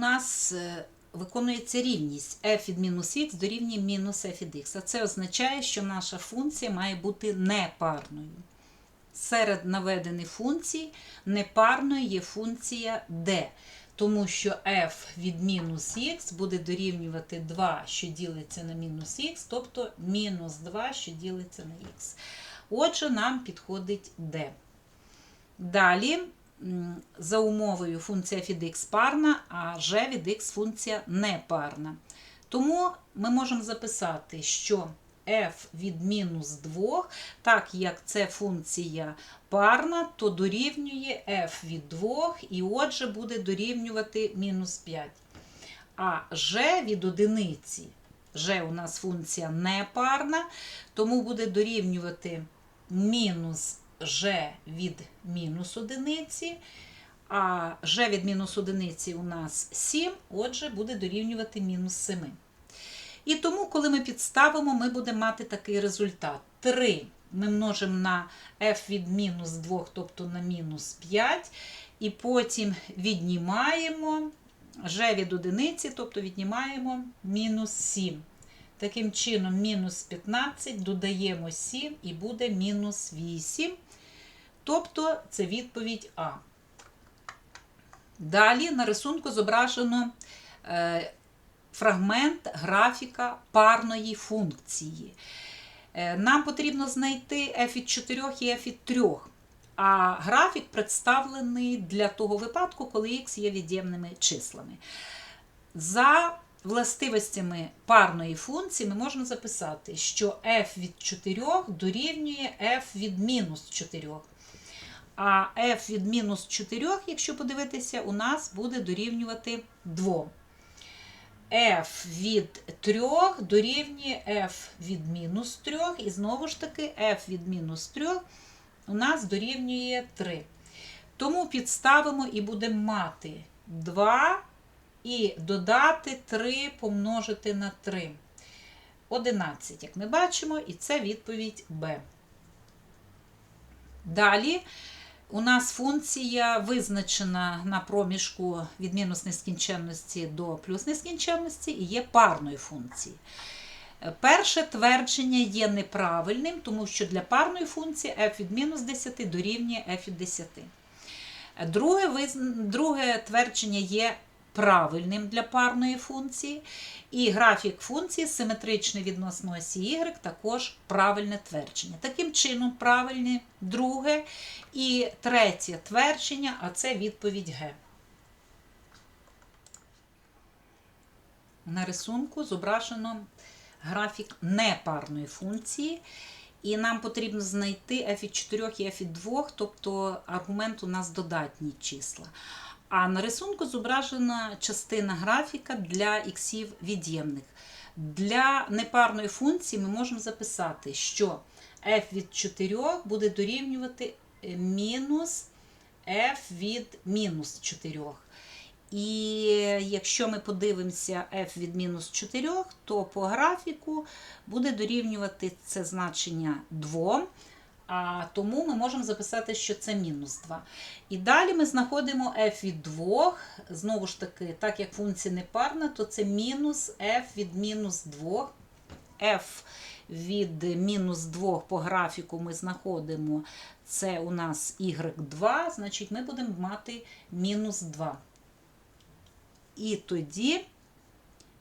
нас е, виконується рівність f від мінус х дорівнює мінус f від x. А це означає, що наша функція має бути непарною. Серед наведених функцій непарною є функція d, тому що f від мінус х буде дорівнювати 2, що ділиться на мінус х, тобто мінус 2, що ділиться на х. Отже, нам підходить d. Далі, за умовою функція від x парна, а g від x функція непарна. Тому ми можемо записати, що f від мінус 2, так як це функція парна, то дорівнює f від 2, і отже буде дорівнювати мінус 5. А g від одиниці, g у нас функція непарна, тому буде дорівнювати мінус g від мінус одиниці, а g від мінус одиниці у нас 7, отже, буде дорівнювати мінус 7. І тому, коли ми підставимо, ми будемо мати такий результат. 3 ми множимо на f від мінус 2, тобто на мінус 5, і потім віднімаємо g від одиниці, тобто віднімаємо мінус 7. Таким чином, мінус 15 додаємо 7 і буде мінус 8. Тобто це відповідь А. Далі на рисунку зображено е, фрагмент графіка парної функції. Е, Нам потрібно знайти f від 4 і f від 3. А графік представлений для того випадку, коли x є від'ємними числами. За властивостями парної функції ми можемо записати, що f від 4 дорівнює f від мінус 4. А f від мінус 4, якщо подивитися, у нас буде дорівнювати 2. f від 3 дорівнює f від мінус 3. І знову ж таки f від мінус 3 у нас дорівнює 3. Тому підставимо і будемо мати 2 і додати 3 помножити на 3. 11, як ми бачимо, і це відповідь Б. Далі у нас функція визначена на проміжку від мінус нескінченності до плюс нескінченності і є парною функцією. Перше твердження є неправильним, тому що для парної функції f від мінус 10 дорівнює f від 10. Друге, друге твердження є правильним для парної функції. І графік функції симетричний відносно осі y також правильне твердження. Таким чином, правильне друге і третє твердження, а це відповідь Г. На рисунку зображено графік непарної функції. І нам потрібно знайти f від 4 і f від 2, тобто аргумент у нас додатні числа. А на рисунку зображена частина графіка для іксів від'ємних. Для непарної функції ми можемо записати, що f від 4 буде дорівнювати е, мінус f від мінус 4. І якщо ми подивимося f від мінус 4, то по графіку буде дорівнювати це значення 2. А тому ми можемо записати, що це мінус 2. І далі ми знаходимо f від 2. Знову ж таки, так як функція непарна, то це мінус f від мінус 2. f від мінус 2 по графіку ми знаходимо, це у нас y2, значить ми будемо мати мінус 2. І тоді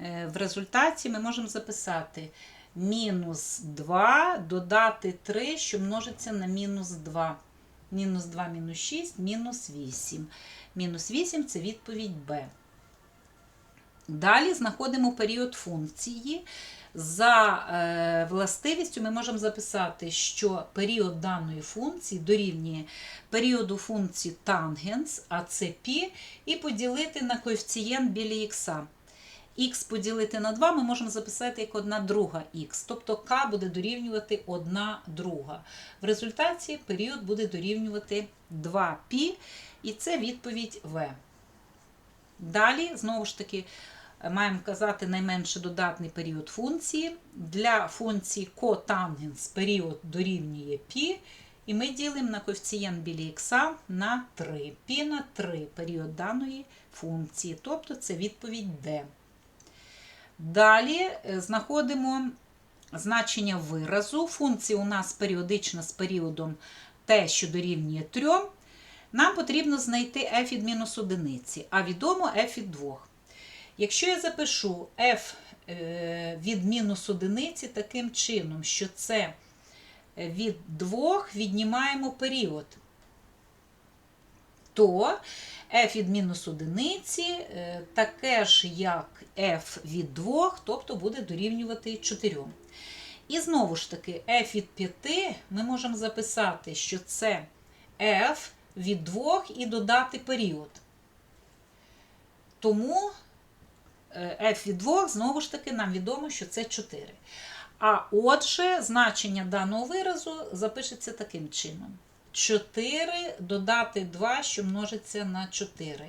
е, в результаті ми можемо записати мінус 2 додати 3, що множиться на мінус 2. Мінус 2 мінус 6, мінус 8. Мінус 8 це відповідь Б. Далі знаходимо період функції. За е, властивістю ми можемо записати, що період даної функції дорівнює періоду функції тангенс, а це π, і поділити на коефіцієнт біля х. Х поділити на 2 ми можемо записати як 1 друга х, тобто k буде дорівнювати 1 друга. В результаті період буде дорівнювати 2π, і це відповідь В. Далі, знову ж таки, маємо казати найменше додатний період функції. Для функції котангенс період дорівнює π, І ми ділимо на коефіцієнт біля х на 3. Пі на 3 період даної функції. Тобто це відповідь D. Далі е, знаходимо значення виразу. Функція у нас періодична з періодом t, що дорівнює 3. Нам потрібно знайти f від мінус одиниці, а відомо f від 2. Якщо я запишу f е, від мінус одиниці таким чином, що це від 2 віднімаємо період, то f від мінус одиниці е, таке ж, як f від 2, тобто буде дорівнювати 4. І знову ж таки, f від 5 ми можемо записати, що це f від 2 і додати період. Тому е, f від 2, знову ж таки, нам відомо, що це 4. А отже, значення даного виразу запишеться таким чином. 4 додати 2, що множиться на 4.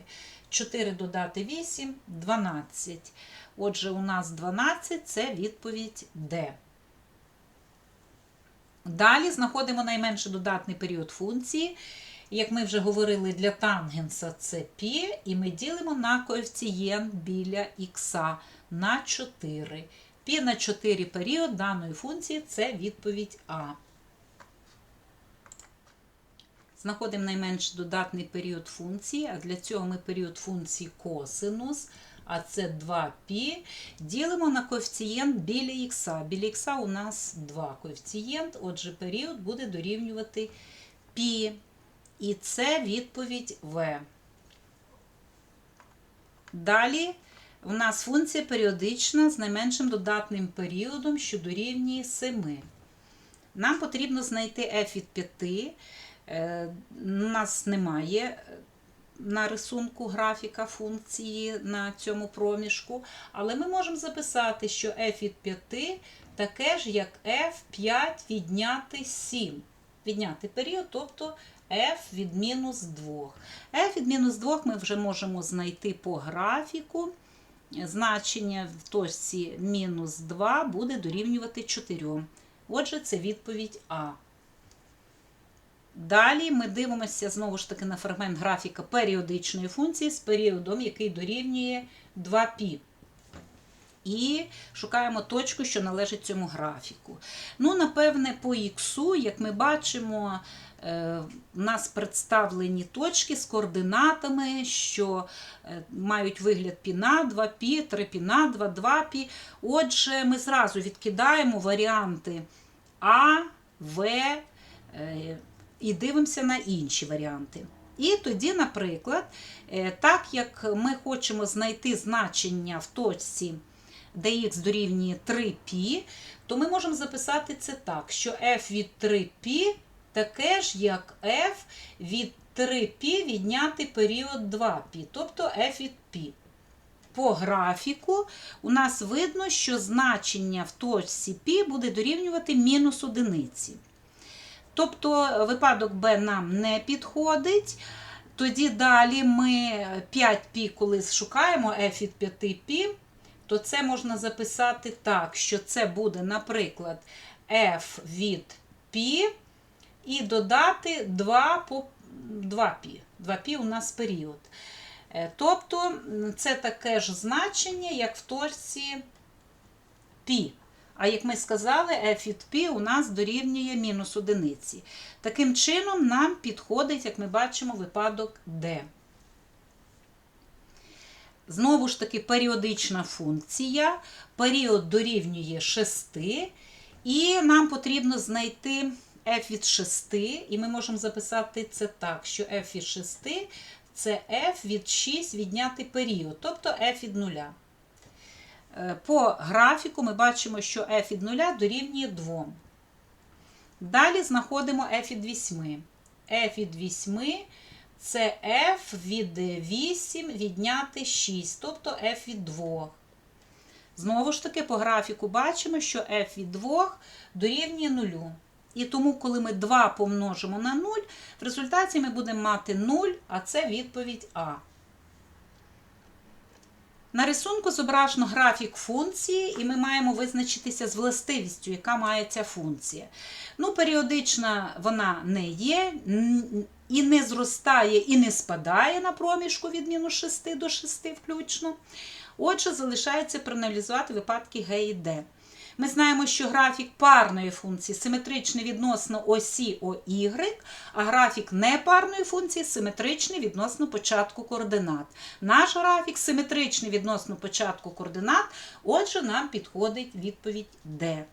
4 додати 8 12. Отже, у нас 12 це відповідь D. Далі знаходимо найменший додатний період функції. Як ми вже говорили, для тангенса це π, і ми ділимо на коефіцієнт біля х на 4. Пі на 4 період даної функції це відповідь А. Знаходимо найменш додатний період функції, а для цього ми період функції косинус, а це 2π. Ділимо на коефіцієнт біля х. Біля х у нас 2 коефіцієнт, отже, період буде дорівнювати π. І це відповідь В. Далі у нас функція періодична з найменшим додатним періодом, що дорівнює 7. Нам потрібно знайти f від 5. Е, У нас немає на рисунку графіка функції на цьому проміжку, але ми можемо записати, що f від 5 таке ж, як f5 відняти 7. Відняти період, тобто f від мінус 2. f від мінус 2 ми вже можемо знайти по графіку. Значення в точці мінус 2 буде дорівнювати 4. Отже, це відповідь А. Далі ми дивимося знову ж таки на фрагмент графіка періодичної функції з періодом, який дорівнює 2π. І шукаємо точку, що належить цьому графіку. Ну, напевне, по х, як ми бачимо, у нас представлені точки з координатами, що е, мають вигляд піна 2π, 3 піна 2, 2π. Отже, ми зразу відкидаємо варіанти А, В е, і дивимося на інші варіанти. І тоді, наприклад, е, так як ми хочемо знайти значення в точці, де х дорівнює 3π, то ми можемо записати це так, що f від 3π таке ж, як f від 3π відняти період 2π, тобто f від π. По графіку у нас видно, що значення в точці π буде дорівнювати мінус одиниці. Тобто випадок b нам не підходить. Тоді далі ми 5π, коли шукаємо f від 5π, то це можна записати так, що це буде, наприклад, f від π і додати 2 по 2π. 2π у нас період. Е, тобто це таке ж значення, як в точці π. А як ми сказали, f від π у нас дорівнює мінус одиниці. Таким чином, нам підходить, як ми бачимо, випадок D. Знову ж таки, періодична функція. Період дорівнює 6, і нам потрібно знайти f від 6, і ми можемо записати це так, що f від 6 це f від 6 відняти період, тобто f від 0. Е, по графіку ми бачимо, що f від 0 дорівнює 2. Далі знаходимо f від 8. f від 8 це f від 8 відняти 6, тобто f від 2. Знову ж таки, по графіку бачимо, що f від 2 дорівнює 0. І тому, коли ми 2 помножимо на 0, в результаті ми будемо мати 0, а це відповідь А. На рисунку зображено графік функції, і ми маємо визначитися з властивістю, яка має ця функція. Ну, періодична вона не є, і не зростає, і не спадає на проміжку від мінус 6 до 6 включно. Отже, залишається проаналізувати випадки Г і Д. Ми знаємо, що графік парної функції симетричний відносно осі ОY, а графік непарної функції симетричний відносно початку координат. Наш графік симетричний відносно початку координат, отже, нам підходить відповідь Д.